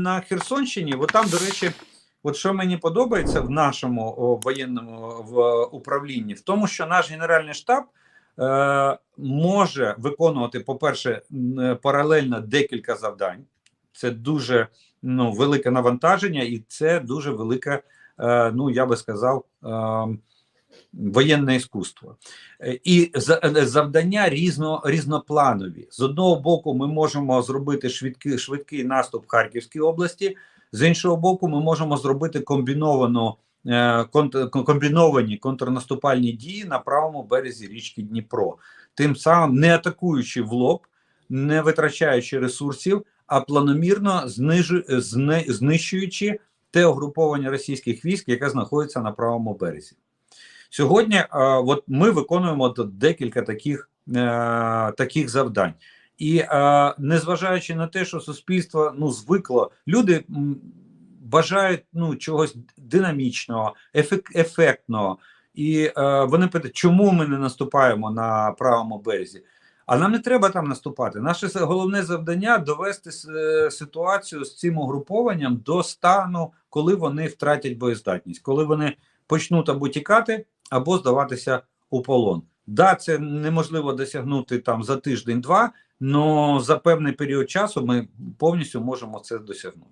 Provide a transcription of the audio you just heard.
на Херсонщині, от там, до речі, от що мені подобається в нашому воєнному в управлінні, в тому, що наш генеральний штаб е, може виконувати, по-перше, е, паралельно декілька завдань. Це дуже ну, велике навантаження, і це дуже велике, е, ну я би сказав, е, воєнне іскусство. І за- е, завдання різно, різнопланові. З одного боку, ми можемо зробити швидкий, швидкий наступ в Харківській області, з іншого боку, ми можемо зробити комбіновану. е, комбіновані контрнаступальні дії на правому березі річки Дніпро, тим самим не атакуючи в лоб, не витрачаючи ресурсів, а планомірно знижу, зни, знищуючи те угруповання російських військ, яке знаходиться на правому березі. Сьогодні е, от ми виконуємо декілька таких, е, таких завдань. І е, незважаючи на те, що суспільство ну звикло, люди бажають ну чогось динамічного, ефектного, і вони питають, чому ми не наступаємо на правому березі. А нам не треба там наступати. Наше головне завдання довести ситуацію з цим угрупованням до стану, коли вони втратять боєздатність, коли вони почнуть або тікати, або здаватися у полон. Да, це неможливо досягнути там за тиждень-два, але за певний період часу ми повністю можемо це досягнути.